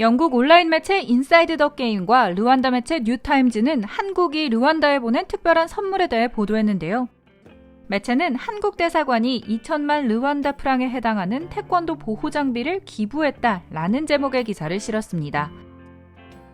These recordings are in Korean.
영국 온라인 매체 인사이드 더 게임과 르완다 매체 뉴타임즈는 한국이 르완다에 보낸 특별한 선물에 대해 보도했는데요. 매체는 한국 대사관이 2천만 르완다 프랑에 해당하는 태권도 보호 장비를 기부했다라는 제목의 기사를 실었습니다.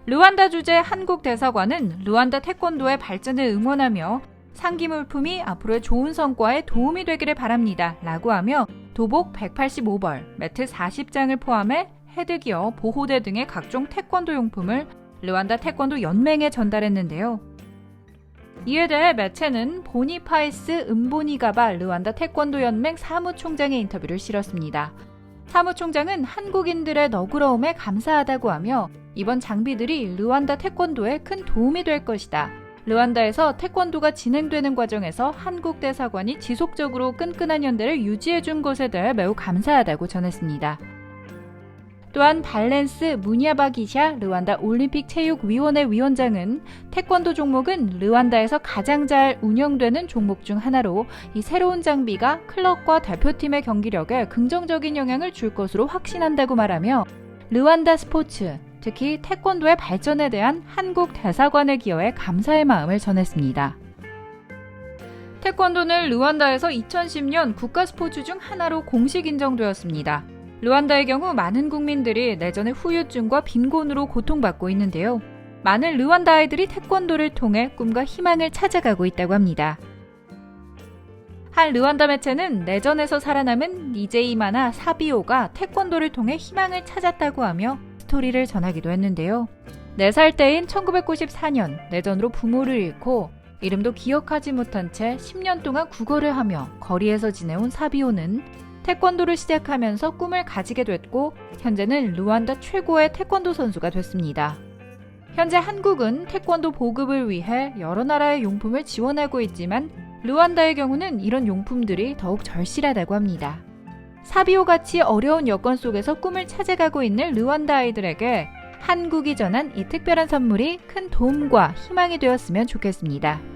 르완다 주재 한국 대사관은 르완다 태권도의 발전을 응원하며 상기 물품이 앞으로의 좋은 성과에 도움이 되기를 바랍니다. 라고 하며 도복 185벌, 매트 40장을 포함해 헤드기어, 보호대 등의 각종 태권도 용품을 르완다 태권도 연맹에 전달했는데요. 이에 대해 매체는 보니파이스 은보니가바 르완다 태권도 연맹 사무총장의 인터뷰를 실었습니다. 사무총장은 한국인들의 너그러움에 감사하다고 하며 이번 장비들이 르완다 태권도에 큰 도움이 될 것이다. 르완다에서 태권도가 진행되는 과정에서 한국 대사관이 지속적으로 끈끈한 연대를 유지해 준 것에 대해 매우 감사하다고 전했습니다. 또한 발렌스 무니아바기샤 르완다 올림픽 체육위원회 위원장은 태권도 종목은 르완다에서 가장 잘 운영되는 종목 중 하나로 이 새로운 장비가 클럽과 대표팀의 경기력에 긍정적인 영향을 줄 것으로 확신한다고 말하며 르완다 스포츠, 특히 태권도의 발전에 대한 한국 대사관의 기여에 감사의 마음을 전했습니다. 태권도는 르완다에서 2010년 국가 스포츠 중 하나로 공식 인정되었습니다. 르완다의 경우 많은 국민들이 내전의 후유증과 빈곤으로 고통받고 있는데요. 많은 르완다 아이들이 태권도를 통해 꿈과 희망을 찾아가고 있다고 합니다. 한 르완다 매체는 내전에서 살아남은 니제이마나 사비오가 태권도를 통해 희망을 찾았다고 하며 스토리를 전하기도 했는데요. 4살 때인 1994년 내전으로 부모를 잃고 이름도 기억하지 못한 채 10년 동안 국어를 하며 거리에서 지내온 사비오는 태권도를 시작하면서 꿈을 가지게 됐고 현재는 르완다 최고의 태권도 선수가 됐습니다. 현재 한국은 태권도 보급을 위해 여러 나라의 용품을 지원하고 있지만 르완다의 경우는 이런 용품들이 더욱 절실하다고 합니다. 사비오 같이 어려운 여건 속에서 꿈을 찾아가고 있는 르완다 아이들에게 한국이 전한 이 특별한 선물이 큰 도움과 희망이 되었으면 좋겠습니다.